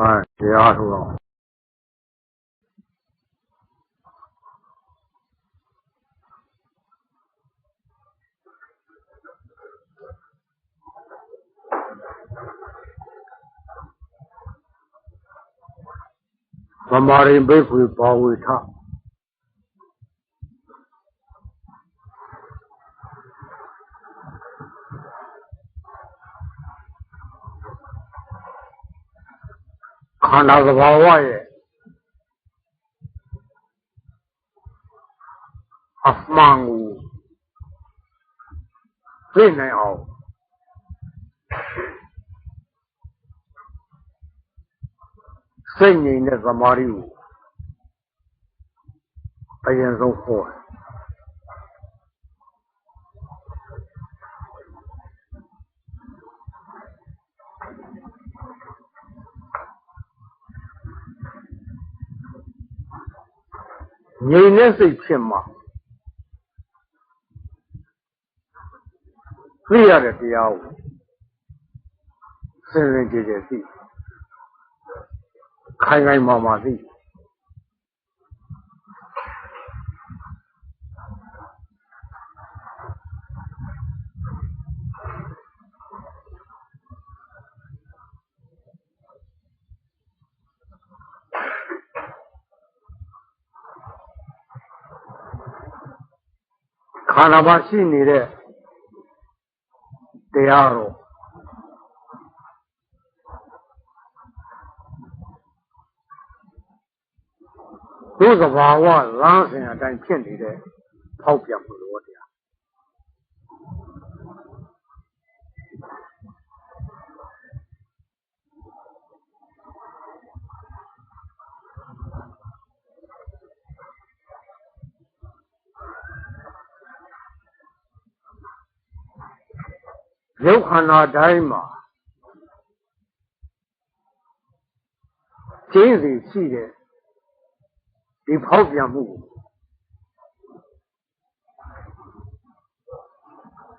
အဲတရားထုတ်တော့ဗမာရင် ခွေဘာဝေထခန္ဓာသဘာဝရဲ့အမှန်ကိုသိနိုင်အောင်စိတ်ငြိမ်တဲ့သမာဓိကိုအရင်ဆုံးဟောတယ် ငြိမ်တဲ့စိတ်ဖြစ်မှာသိရတဲ့တရားကိုစဉ်းစဉ်ကြည်ကြည်သိခိုင်ခိုင်မာမာသိ ခန္ဓာမှာရှိနေတဲ့တရားတော့သူ့သဘာဝလမ်းစဉ်အတိုင်းဖြစ်နေတဲ့ဖောက်ပြန်မှုလို့တ ရားရုပ်ခန္ဓာတိုင်းမှာကျင်းစီရှိတဲ့ဒီဖောက်ပြန်မှုကို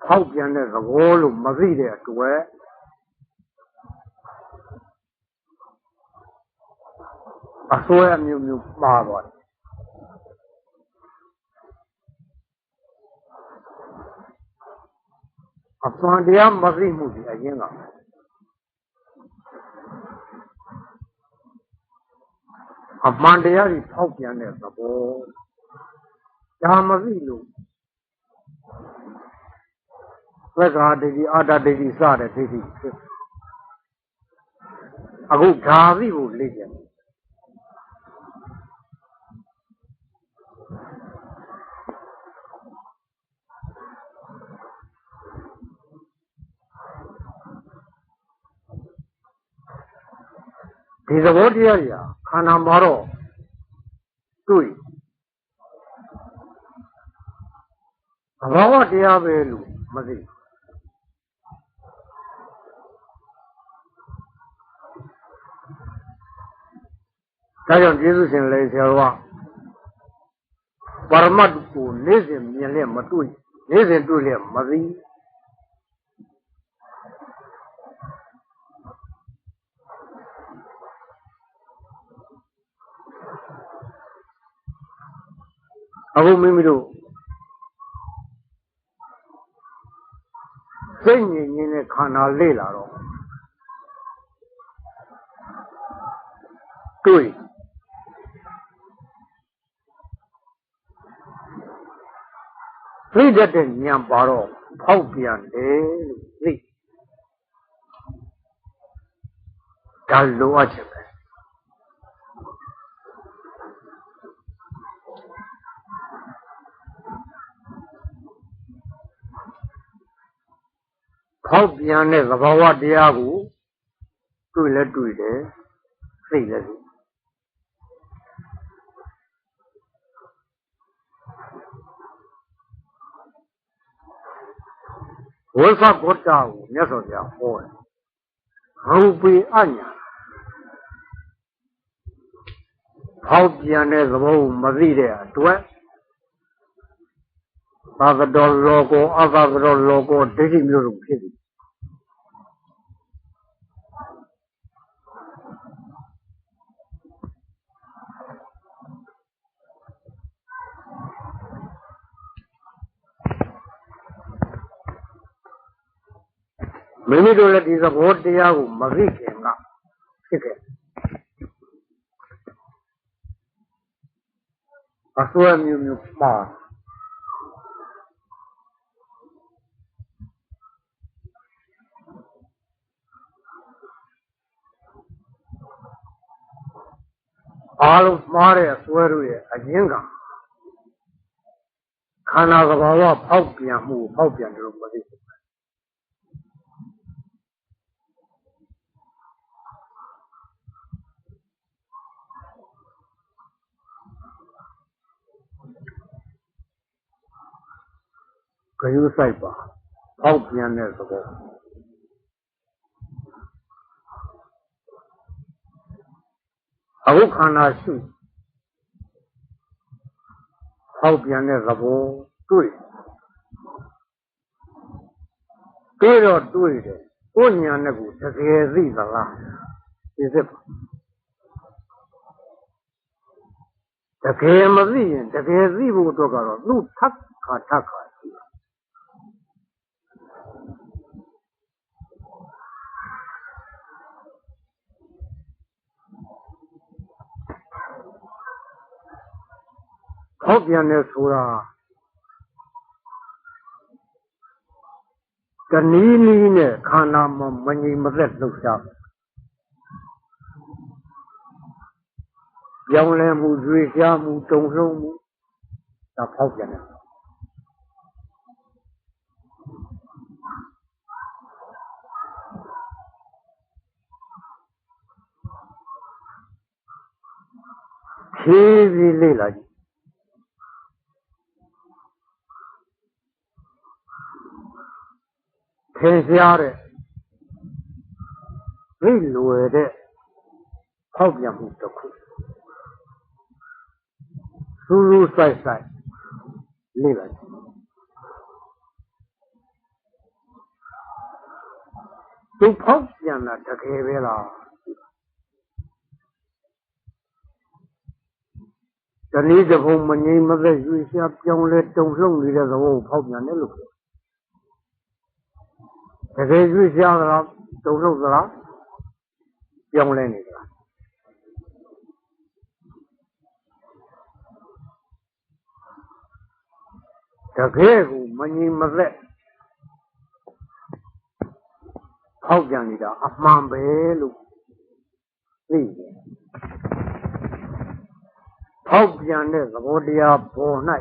ဖောက်ပြန်တဲ့သဘောလို့မသိတဲ့အတွက်အစွဲအမျိုးမျိုးမှားသွားတယ် အမှန်တရားမသိမှုဒီအရင်က။အမှန်တရားကြီးဖောက်ပြန်တဲ့သဘော။ဒါမသိလို့သက္ကာဒိဋ္ဌိအာတဒိဋ္ဌိစတဲ့ဒိဋ္ဌိဖြစ်။အခုဓာသိကိုလေ့ကျင့် ဒီသဘောတရားကြီးဟာခန္ဓာမှာတော့တွေ့သဘာဝတရားပဲလို့မသိဘူးဒါကြောင့်ကျေးဇူးရှင်လေဆရာတော်ကပါရမတ်ကိုနေ့စဉ်မြင်လျက်မတွေ့နေ့စဉ်တွေ့လျက်မသိ အခုမိမိတို့စိတ်ငြိမ်ငြိမ်နဲ့ခန္ဓာလေ့လာတော့တွေ့သိတတ်တဲ့ဉာဏ်ပါတော့ဖောက်ပြန်တယ်လို့သိဒါလိုအပ်ချက်ပဲဖောက် ပြန်တဲ့သဘာဝတရားကိုတွေ့လဲတွေ့တယ်သိလဲသိဝိသဗုဒ္ဓကိုမြတ်စွာဘုရားဟောတယ်ရူပေအညာဖောက်ပြန်တဲ့သဘောကိုမသိတဲ့အတွက်သာသတော်လောကောအသာသတော်လောကောဒိဋ္ဌိမျိုးတို့ဖြစ်သည် မိမိတို့လည်းဒီသဘောတရားကိုမသိခင်ကဖြစ်ခဲ့အစွဲမျိုးမျိုးပါအားလုံးမှားတဲ့အစွဲတို့ရဲ့အရင်းကခန္ဓာကဘာဝဖောက်ပြန်မှုကိုဖောက်ပြန်တယ်လို့မသိဘူး ဂယုစိုက်ပါဖောက်ပြန်တဲ့သဘောအခုခန္ဓာရှိဖောက်ပြန်တဲ့သဘောတွေ့တွေ့တော့တွေ့တယ်ကိုယ်ညာနဲ့ကိုတကယ်သိသလားသိစစ်ပါတကယ်မသိရင်တကယ်သိဖို့အတွက်ကတော့သူ့ထပ်ခါထပ်ခါ ရှိတယ်ဖောက်ပြန်တယ်ဆိုတာတနည်းနည်းနဲ့ခန္ဓာမမငြိမ်မသက်လှုပ်ရှားပြောင်းလဲမှုရွေရှားမှုတုံ့ဆုံးမှုဒါဖောက်ပြန်တယ်ဖြည်းဖြည်းလေးလာကြည့် ထင်ရှားတဲ့သိလွယ်တဲ့ဖောက်ပြန်မှုတစ်ခုစူးစူးဆိုင်ဆိုင်လေးလိုက်သူဖောက်ပြန်တာတကယ်ပဲလားတနည်းတစ်ဖုံမငြိမ်မသက်ရွှေရှားပြောင်းလဲတုံ့လှုပ်နေတဲ့သဘောကိုဖောက်ပြန်တယ်လို့ပြော တကယ်ရွှေ့ရှားသလားတုံ့ထုတ်သလားပြောင်းလဲနေသလားတကယ်ကိုမငြိမ်မသက်ဖောက်ပြန်နေတာအမှန်ပဲလို့သိတယ်ဖောက်ပြန်တဲ့သဘောတရားပေါ်၌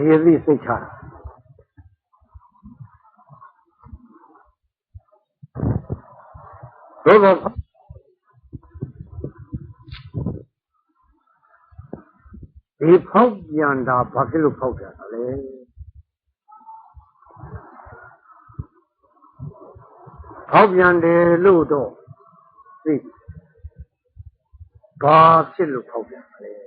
ဒီအသိစိတ်ချတာသို့သောဒီဖောက်ပြန်တာဘာဖြစ်လို့ဖောက်ပြန်တာလဲဖောက်ပြန်တယ်လို့တော့သိဘာဖြစ်လို့ဖောက်ပြန်တာလဲ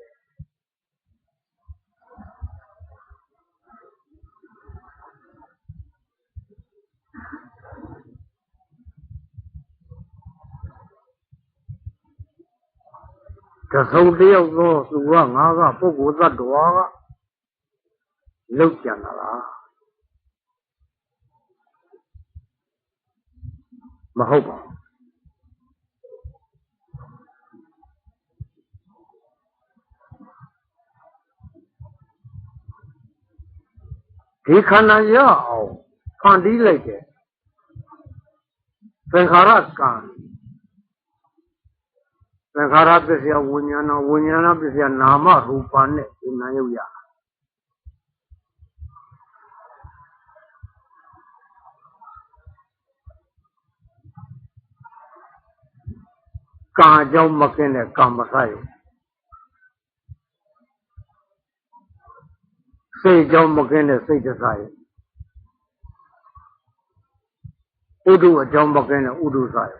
တဆုံတယောက်သောသူကငါကပုဂ္ဂိုလ်သတ္တဝါကလောက်ကြံတာလားမဟုတ်ပါဘူးဒီခန္ဓာရအောင်ဖန်တီးလိုက်တဲ့သင်္ခါရကံ သင်္ခါရပစ္စယဝိညာဏဝိညာဏပစ္စယနာမရူပနဲ့ဒီနာယုတ်ရကာကြောင့်မကင်းတဲ့ကံမဆိုင်စိတ်ကြောင့်မကင်းတဲ့စိတ်တဆိုင်ဥဒုအကြောင်းမကင်းတဲ့ဥဒုဆိုင်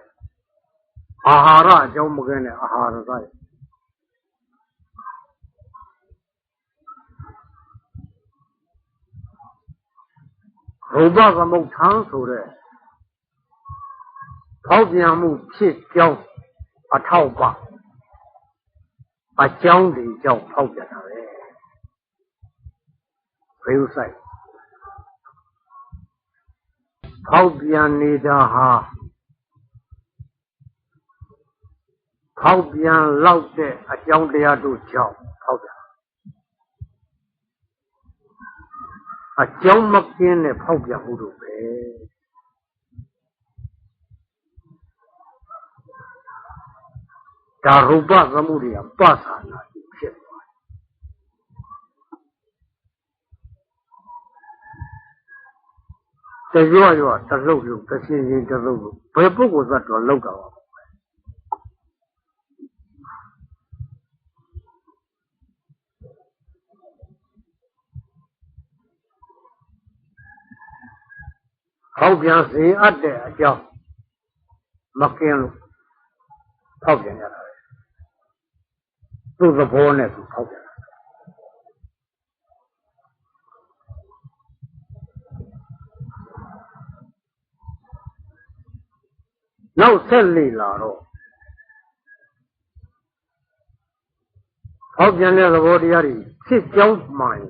အာဟာရအကြောင်းမကင်းတဲ့အာဟာရသာရရူပသမုဋ္ဌာန်ဆိုတဲ့ထောက်ပြန်မှုဖြစ်ကြောင်းအထောက်ပါအကြောင်းတွေကြောင့်ထောက်ပြန်တာပဲဖေးဆိုင်ထောက်ပြန်နေတာဟာ ဖောက်ပြန်လောက်တဲ့အကြောင်းတရားတို့ကြောင့်ဖောက်ပြန်အကြောင်းမကင်းတဲ့ဖောက်ပြန်မှုတို့ပဲဒါရူပသမှုတွေကပသနာဖြစ်သွားတယ်တရွရွတလုတ်လို့တရှင်းရှင်းတလုတ်လို့ဘယ်ပုဂ္ဂိုလ်သတ်တော်လောက်တာပါ ဟောက်ပြန်စေအပ်တဲ့အကြောင်းမကင်းလို့ဖောက်ပြန်ရတာပဲသူ့သဘောနဲ့သူဖောက်ပြန်တာနောက်ဆက်လေလာတော့ဖောက်ပြန်တဲ့သဘောတရားတွေဖြစ်ကြောင်းမှန်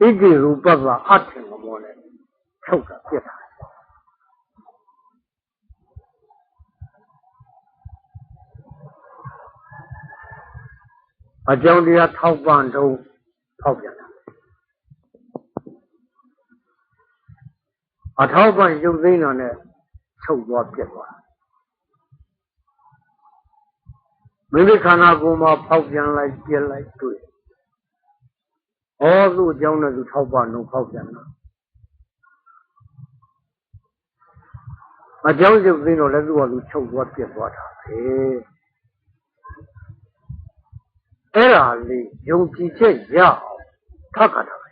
ဣတိရူပပအထင်မောနဲ့ထုတ်တာပြစ်တာအကြောင်းတရားထောက်ပံ့တော့ထောက်ပြန်တာအထောက်ပံ့ရုပ်သိမ်းတာနဲ့ချုပ်သွားပြစ်သွားမိမိခန္ဓာကိုယ်မှာဖောက်ပြန်လိုက်ပြစ်လိုက်တွေ့ ဩသူ့အကြောင်းနဲ့သူထောက်ပံ့တော့ဖောက်ပြန်တာအကြောင်းရုပ်သိမ်းတော့လည်းသူ့ဟာသူချုပ်သွားပြစ်သွားတာပဲအဲ့ဒါလေးယုံကြည်ချက်ရအောင်ထပ်ခါတာပဲ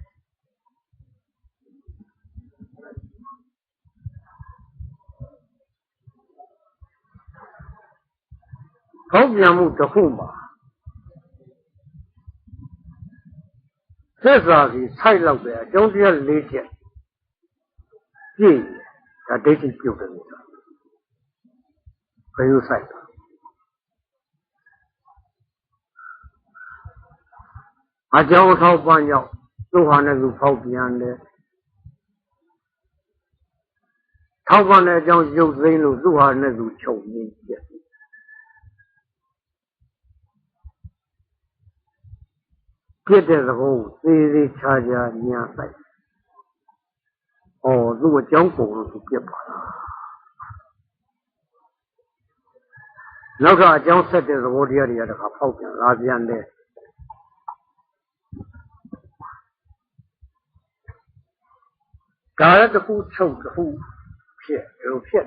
ကောင်းပြန်မှုတစ်ခုမှာ သက်သာစီဆိုက်လောက်ပဲအကြောင်းတရား၄ချက်ပြည့်ဒါဒိဋ္ဌိပြုတ်တယ်လို့ဆိုတာဘယ်လိုဆိုင်တာအကြောင်းထောက်ပံ့ကြောင့်သူ့ဟာနဲ့သူဖောက်ပြန်တယ်ထောက်ပံ့တဲ့အကြောင်းရုပ်သိမ်းလို့သူ့ဟာနဲ့သူချုပ်နေပြက် ပြစ်တဲ့သဘောကိုသေးသေးချာချာညာလိုက်။အော်သူ့အကြောင်းပုံလို့သူပြစ်ပါလား။နောက်ကအကြောင်းဆက်တဲ့သဘောတရားတွေကတခါဖောက်ပြန်လာပြန်တယ်။ကာရတစ်ခုချုပ်တစ်ခုဖြစ်လိုဖြစ်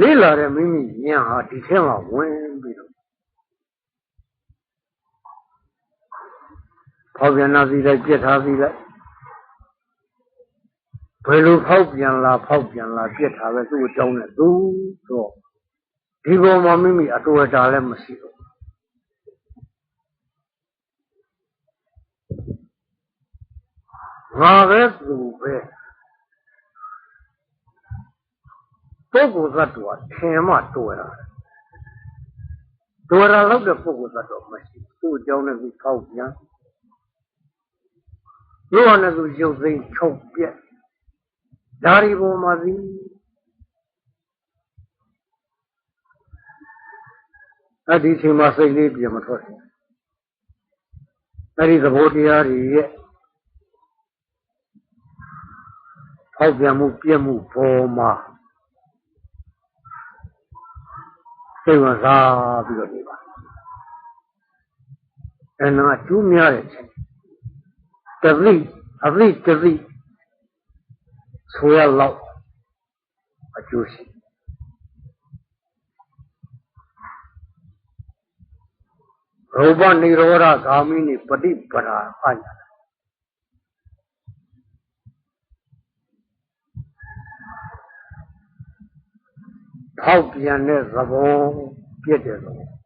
လေးလာတဲ့မိမိဉာဏ်ဟာဒီထဲမှာဝင်ပြီးတော့ဖောက်ပြန်လာပြီးလိုက်ပြစ်ထားပြီးလိုက်ဘယ်လိုဖောက်ပြန်လာဖောက်ပြန်လာပြစ်ထားပဲသူ့အကြောင်းနဲ့သူတော့ဒီပေါ်မှာမိမိအတော်အတာလည်းမရှိဘူးငါပဲသူပဲ ပုဂ္ဂိုလ်သတ္တဝါထင်မှတွေ့တာတွေ့တာတော့တဲ့ပုဂ္ဂိုလ်သတ္တဝါမရှိသူ့အကြောင်းနဲ့သူဖောက်ပြန်သူ့ဟာနဲ့သူရုပ်သိမ်းချုပ်ပြက်ဒါဒီပေါ်မှာသည်အဲ့ဒီချိန်မှာစိတ်လေးပြင်မထွက်ဘူးအဲ့ဒီသဘောတရားတွေရဲ့ဖောက်ပြန်မှုပြက်မှုပေါ်မှာ စိတ်ဝင်စားပြီးတော့နေပါအဲ့နာကျူးများတဲ့ချိန်တပိအပိတပိဆိုရလောက်အကျိုးရှိရူပនិရောဓဂာမိနိပฏิပဒါအညာ ဖောက်ပြန်တဲ့သဘောပြည့်တဲ့သဘော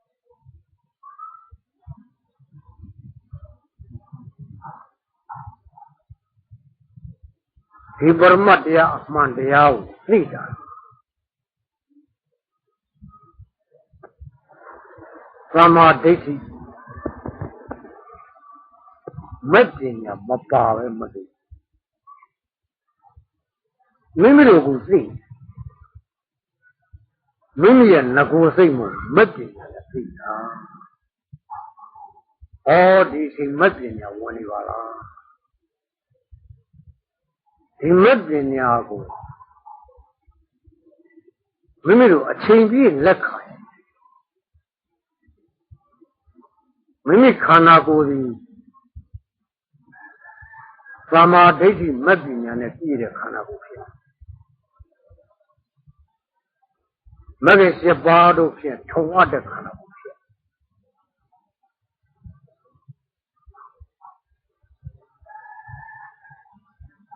ဒီပရမတ်တရားအမှန်တရားကိုသိတာသမ္မာဒိဋ္ဌိမက်ပညာမပါပဲမသိမိမိတို့ကိုသိ မိမိရဲ့ငကိုစိတ်မှုမက်ပညာနဲ့သိတာဩဒီချိန်မက်ပညာဝင်နေပါလားဒီမက်ပညာကိုမိမိတို့အချိန်ပြည့်လက်ခံမိမိခန္ဓာကိုယ်ဒီသမာဓိဋ္ဌိမက်ပညာနဲ့ပြည့်တဲ့ခန္ဓာကိုယ်ဖြစ် မဂ္ဂင်၈ပါးတို့ဖြင့်ထုံအပ်တဲ့ခန္ဓာကိုယ်ဖြစ်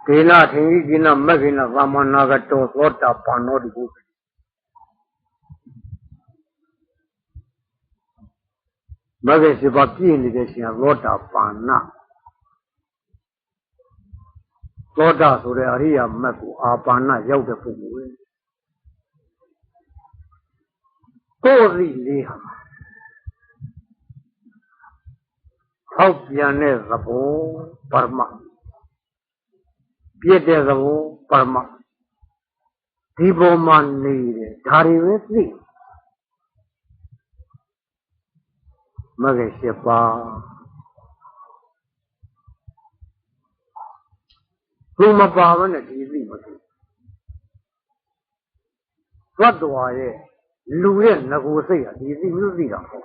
ဒေနထင်ကြီးကိနမဂ္ဂင်သမ္မာနာဂတောသောတာပန်တော်ဒီကိုမဂ္ဂင်၈ပါးပြည့်နေတဲ့ရှင်သောတာပန်နာသောတာဆိုတဲ့အရိယာမတ်ကိုအာပါဏရောက်တဲ့ပုဂ္ဂိုလ်ပဲ ကိုယ်စီလေးဟာထောက်ပြန်တဲ့သဘောပရမပြည့်တဲ့သဘောပရမဒီပုံမှာနေတယ်ဒါတွေပဲသိမဂ္ဂင်၈ပါးသူမပါဘဲနဲ့ဒီသိမသိသတ္တဝါရဲ့ လူရဲ့ငကိုစိတ်ဟာဒီသိမျိုးသိတာပေါ့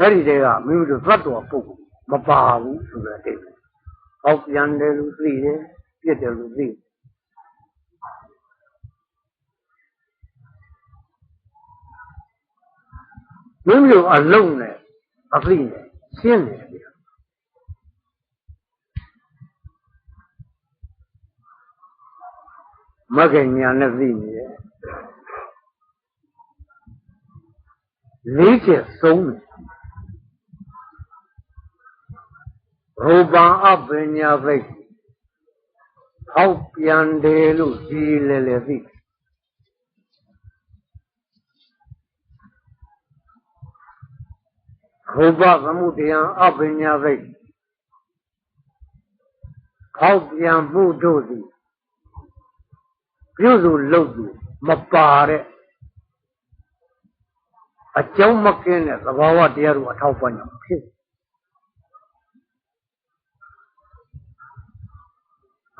အဲ့ဒီတည်းကမိမိတို့သတ္တဝါပုဂ္ဂိုလ်မပါဘူးဆိုတဲ့အတိတ်။အောက်ပြန်တယ်လူသိတယ်ပြစ်တယ်လူသိမိမိတို့အလုံးနဲ့အသိနဲ့ရှင်းတယ်ဗျာမဂ္ဂညာနဲ့သိနေတယ် လေးချက်ဆုံးတယ်ရူပံအပညာသိဟောက်ပြန်တယ်လို့ဒီလေလေသိရူပသမုဒယံအပညာသိဟောက်ပြန်မှုတို့သည်ပြုစုလုပ်သူမပါတဲ့ အကြောင်းမကင်းတဲ့သဘာဝတရားတို့အထောက်ပံ့ကြောင့်ဖြစ်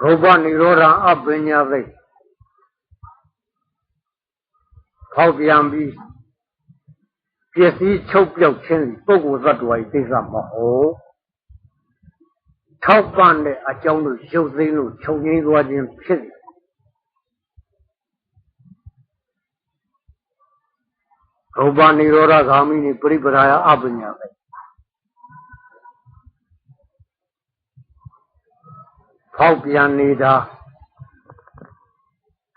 ရူပនិရောဓအပညာသိထောက်ပြန်ပြီးပစ္စည်းချုပ်ပြောက်ခြင်းပုဂ္ဂိုလ်သတ္တဝါ၏သိစ္စမဟုတ်ထောက်ပံ့တဲ့အကြောင်းတို့ရုပ်သိမ်းလို့ချုပ်ငိမ့်သွားခြင်းဖြစ်တယ် ရူပនិရောဓဂာမိနိပရိပရာယအပညာပဲဖောက်ပြန်နေတာ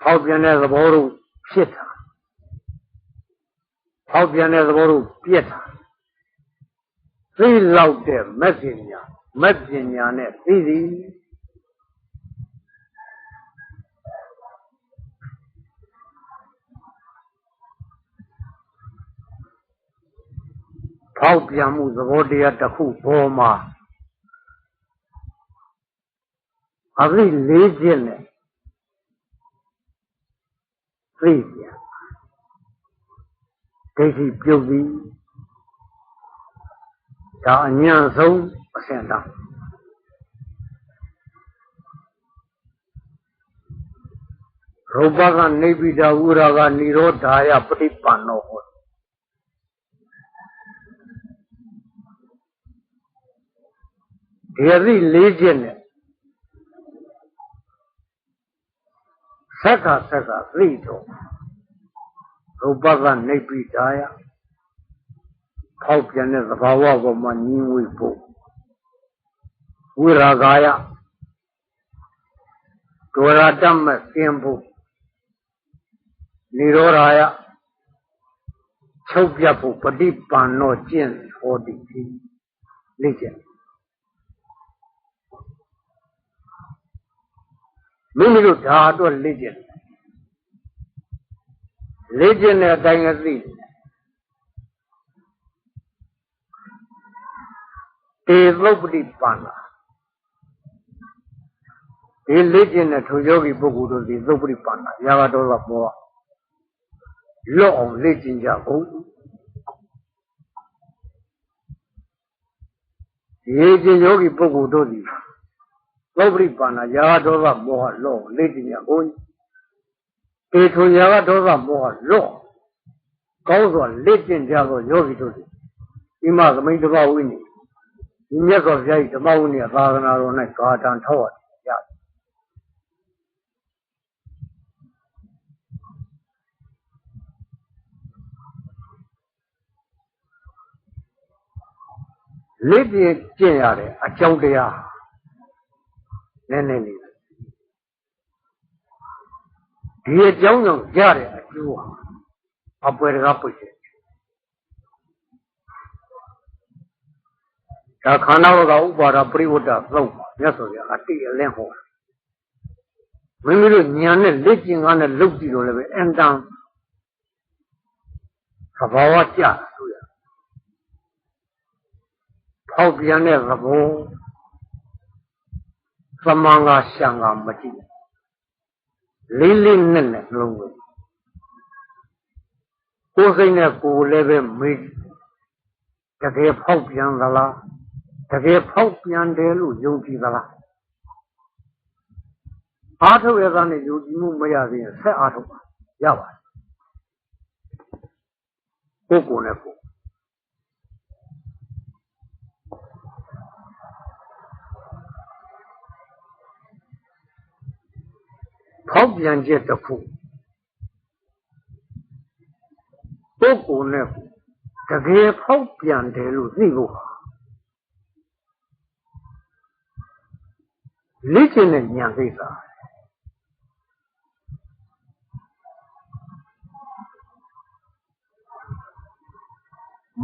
ဖောက်ပြန်တဲ့သဘောတို့ဖြစ်တာဖောက်ပြန်တဲ့သဘောတို့ပြက်တာသိလောက်တဲ့မက်ပညာမက်ပညာနဲ့သိသည် ဖောက်ပြန်မှုသဘောတရားတစ်ခုပေါ်မှာအသိလေးချက်နဲ့သိပြန်ဒိဋ္ဌိပြုတ်ပြီးဒါအညံဆုံးအဆင့်တော့ရူပကနေပိတာဝုရာကនិရောဓာယပฏิပန္နောဟော ဒီအသည့်လေးချက်နဲ့သက္ခသက္ခသိတော့ရူပကနေပိဒါယဖောက်ပြန်တဲ့သဘာဝပေါ်မှာညီငွေဖို့ဝိရာဂာယဒဝရတမကင်းဖို့និရောဓာယချုပ်ပြတ်ဖို့ပฏิပန်တော့ကျင့်ဟောတိလိကျက် မိမိတို့ဒါအတွက်လေ့ကျင့်လေ့ကျင့်တဲ့အတိုင်းအသိတေသုပတိပန္နာဒီလေ့ကျင့်တဲ့ထိုယောဂီပုဂ္ဂိုလ်တို့ဒီသုပတိပန္နာရာဂဒေါသမောဟလွတ်အောင်လေ့ကျင့်ကြကုန်ရေကျင်ယောဂီပုဂ္ဂိုလ်တို့ဒီ သုပ္ပတိပန္နာရာဂဒေါသမောဟလွတ်အောင်လေ့ကျင့်ကြဖို့ဒီထိုရာဂဒေါသမောဟလွတ်ကောင်းစွာလေ့ကျင့်ကြသောယောဂီတို့ဒီဣမသမိတ်တဘဝိနိဒီမြတ်စွာဘုရား၏ဓမ္မဝိနည်းသာသနာတော်၌ဂါတံထောက်ရတယ်လက်ပြကျင့်ရတဲ့အကြောင်းတရား နည်းနည်းလေးဒီအကြောင်းကြောင့်ရတဲ့အကျိုးဟာအပွဲတကားပိတ်တယ်ဒါခန္ဓာဝကဥပါဒပရိဝတ္တသုံးပါမြတ်စွာဘုရားအတိအလင်းဟောမိမိတို့ဉာဏ်နဲ့လက်ကျင်ကားနဲ့လုပ်ကြည့်လို့လည်းပဲအန်တန်သဘာဝကျဆိုရဖောက်ပြန်တဲ့သဘော သမန်ကရှံကမကြည့်လေးလေးနဲ့နဲ့နှလုံးသွင်းကိုယ်စိတ်နဲ့ကိုယ်လည်းပဲမေးတကယ်ဖောက်ပြန်သလားတကယ်ဖောက်ပြန်တယ်လို့ယုံကြည်သလားအားထုတ်ရတာနဲ့ယုံကြည်မှုမရသေးရင်ဆက်အားထုတ်ပါရပါတယ်ကိုယ်ကိုယ်နဲ့ကိုယ် ဖောက်ပြန်ချက်တစ်ခုကိုယ်ကိုယ်နဲ့ကိုယ်တကယ်ဖောက်ပြန်တယ်လို့သိဖို့ဟာလေ့ကျင့်တဲ့ဉာဏ်ကိစ္စ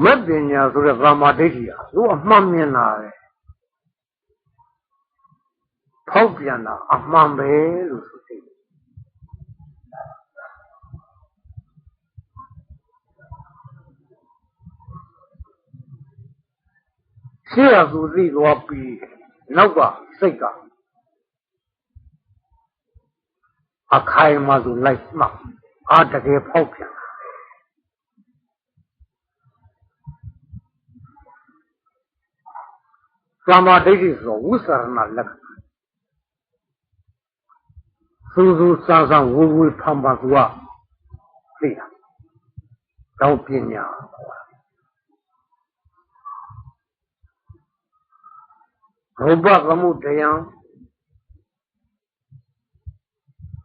မတ်ပညာဆိုတဲ့ကာမဒိဋ္ဌိဟာသူအမှန်မြင်တာပဲဖောက်ပြန်တာအမှန်ပဲလို့ဆိုသိ ရှေ့ကသူသိသွားပြီးနောက်ကစိတ်ကအခိုင်အမာဆိုလိုက်မှအာတကယ်ဖောက်ပြန်သမာဓိဋ္ဌိဆိုဝိသရဏလက္ခဏာစူးစူးဆန်းဆန်းဝူဝူဖန်ဖန်သူကသိတာတော့ပညာခေါ် ရူပသမုဒယံ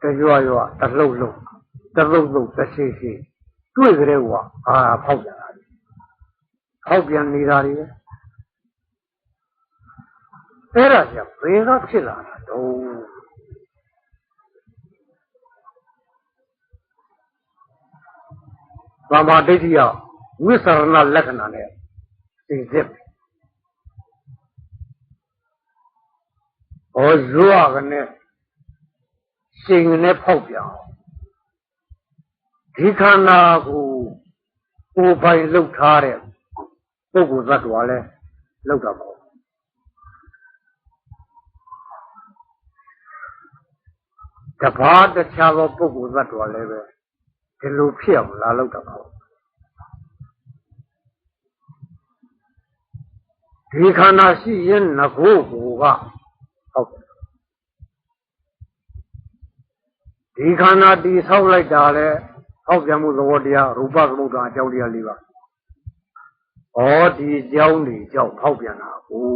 တရွရွတလှုပ်လှုပ်တလှုပ်လှုပ်တစ်ရှိရှိတွေ့ကြတဲ့ကွာအာဖောက်ပြန်တာဖောက်ပြန်နေတာတွေပဲအဲ့ဒါကြဘယ်ကဖြစ်လာတာတော့သမာဓိဋ္ဌိယဝိသရဏလက္ခဏာနဲ့သိစစ် ဟောဇွာကနေချိန်နဲ့ဖောက်ပြန်ဒီခန္ဓာကိုကိုယ်ပိုင်လှုပ်ထားတဲ့ပုဂ္ဂိုလ်သတ္တဝါလဲလှုပ်တာပေါ့တဘာတခြားသောပုဂ္ဂိုလ်သတ္တဝါလည်းပဲဒီလိုဖြစ်အောင်လာလောက်တာပေါ့ဒီခန္ဓာရှိရင်ငကိုးကိုက ဟုတ်ဒီခန္ဓာတည်ဆောက်လိုက်တာလဲဟောက်ပြန်မှုသဘောတရားရူပသမုဒ္ဒါအကြောင်းတရား၄ပါး။ဩဒီအကြောင်းတွေကြောင့်ဟောက်ပြန်တာကို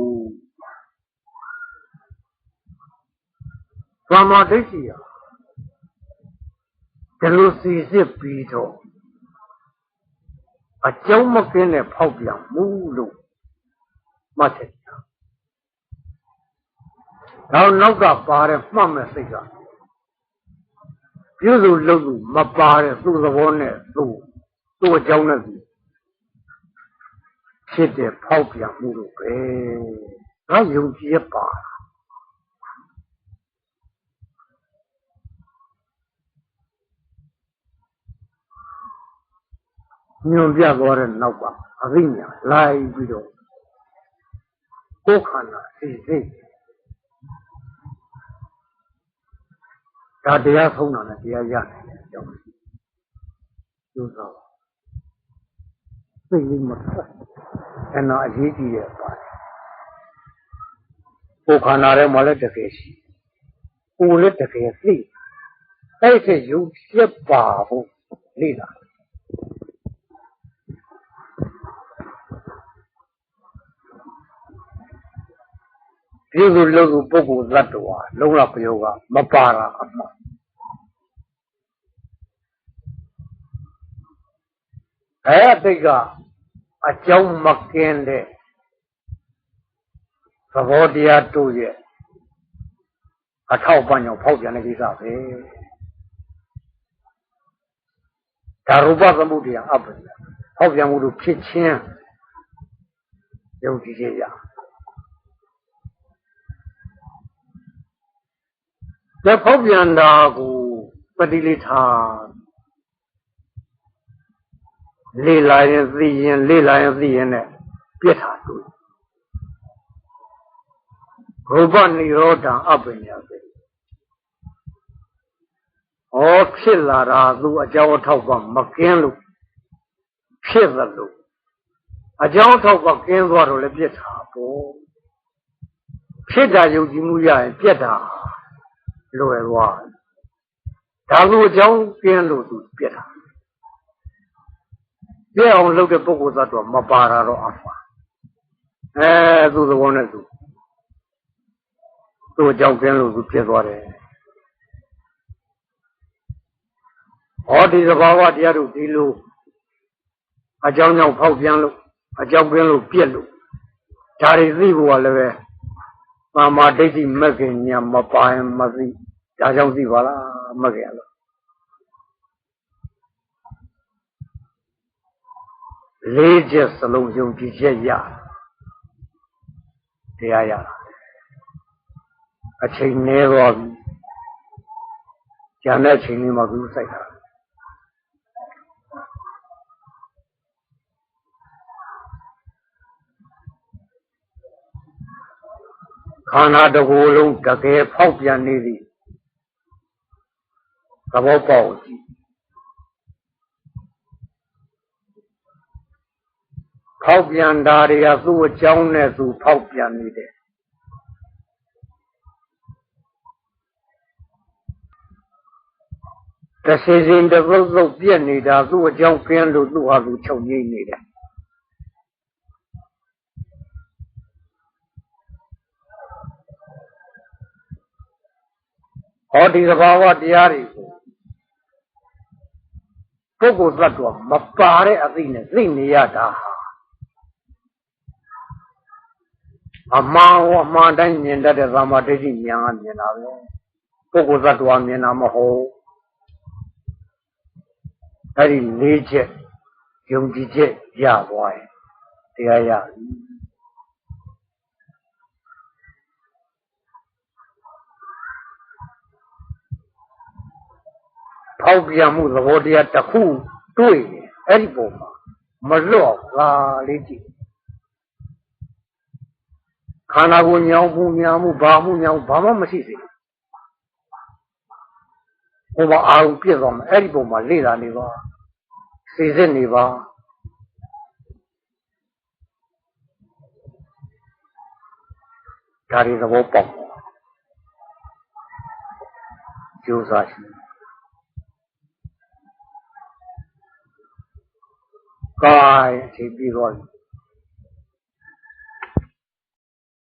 သမာဓိဋ္ဌိဟာဒီလိုစီစစ်ပြီးတော့အကြောင်းမကင်းတဲ့ဖောက်ပြန်မှုလို့မှတ်ချက်။ နောက်နောက်ကပါတဲ့မှတ်မဲ့စိတ်ကပြုစုလုပ်သူမပါတဲ့သူ့သဘောနဲ့သူ့သူ့အကြောင်းနဲ့သူဖြစ်တဲ့ဖောက်ပြန်မှုလို့ပဲငါယုံကြည်ရပါညွန်ပြသွားတဲ့နောက်ပါအသိဉာဏ်လိုက်ပြီးတော့ကိုယ်ခန္ဓာစိစိတ် ဒါတရားဆုံးတာနဲ့တရားရနိုင်တယ်ကြောင့်ကျိုးစားပါစိတ်လေးမထွက်အဲ့တော့အရေးကြီးရဲ့ပါတယ်ကိုယ်ခန္ဓာထဲမှာလည်းတကယ်ရှိကိုယ်လည်းတကယ်သိအဲ့ဒီရုပ်ပြက်ပါဖို့လေ့လာ ဒီလိုလုပ်ကိုပုဂ္ဂိုလ်သတ္တဝါလုံးဝပယောကမပါတာအမှန်အဲ့အတိတ်ကအကြောင်းမကင်းတဲ့သဘောတရားတို့ရဲ့အထောက်ပံ့ကြောင့်ဖောက်ပြန်တဲ့ကိစ္စပဲဒါရူပသမုဒ္ဒရာအပ္ပယဖောက်ပြန်မှုတို့ဖြစ်ချင်းယုံကြည်ခြင်း ရဒါဖောက်ပြန်တာကိုပฏิလိထားလေ့လာရင်သိရင်လေ့လာရင်သိရင်နဲ့ပြစ်တာတွေ့ရူပနိရောဓအပ္ပညာပဲဩဖြစ်လာတာသူအကြောင်းအထောက်ပံ့မကင်းလို့ဖြစ်သလိုအကြောင်းအထောက်ပံ့ကင်းသွားတော့လည်းပြစ်တာပေါ့ဖြစ်တာယုံကြည်မှုရရင်ပြက်တာ လွယ်သွားဒါလိုအကြောင်းကင်းလို့သူပြက်တာပြည့်အောင်လုပ်တဲ့ပုဂ္ဂိုလ်သတ္တဝါမပါတာတော့အမှားအဲသူ့သဘောနဲ့သူသူ့အကြောင်းကင်းလို့သူပြည့်သွားတယ်ဟောဒီသဘာဝတရားတို့ဒီလိုအကြောင်းကြောင့်ဖောက်ပြန်လို့အကြောင်းကင်းလို့ပြက်လို့ဒါတွေသိဖို့ကလည်းပဲ မာမာဒိဋ္ဌိမက္ခင်ညာမပါရင်မသိဒါကြောင့်သိပါလားမက္ခင်လို့လေးချက်စလုံးယုံကြည်ချက်ရတရားရတာအချိန်နည်းသွားပြီကျန်တဲ့အချိန်လေးမှာဘူးစိုက်တာ ခန္ဓာတစ်ခုလုံးတကယ်ဖောက်ပြန်နေသည်သဘောပေါက်ကြည့်ဖောက်ပြန်တာတွေကသူ့အကြောင်းနဲ့သူဖောက်ပြန်နေတယ်တစီစဉ်တစ်ပုတ်ပုတ်ပြက်နေတာသူ့အကြောင်းကင်းလို့သူ့ဟာသူချုပ်ငိမ့်နေတယ် ဟောဒီသဘာဝတရားတွေကိုပုဂ္ဂိုလ်သတ္တဝါမပါတဲ့အသိနဲ့သိနေရတာဟာအမှန်ဟောအမှန်တိုင်းမြင်တတ်တဲ့သမာဓိဋ္ဌိဉာဏ်ကမြင်တာပဲပုဂ္ဂိုလ်သတ္တဝါမြင်တာမဟုတ်အဲ့ဒီလေးချက်ယုံကြည်ချက်ရသွားရင်တရားရပြီ ဖောက်ပြန်မှုသဘောတရားတစ်ခုတွေ့ရင်အဲ့ဒီပုံမှာမလွတ်လားလေးကြည့်ခန္ဓာကိုယ်ညောင်းမှုညာမှုဘာမှုညာဘာမှမရှိစေဘူးဟိုမှာအာရုံပြည့်သွားမယ်အဲ့ဒီပုံမှာလေ့လာနေပါစီစစ်နေပါဒါရီသဘောပေါက်ကြိုးစားရှိကာယ အချိန်ပြီးသွားပြီ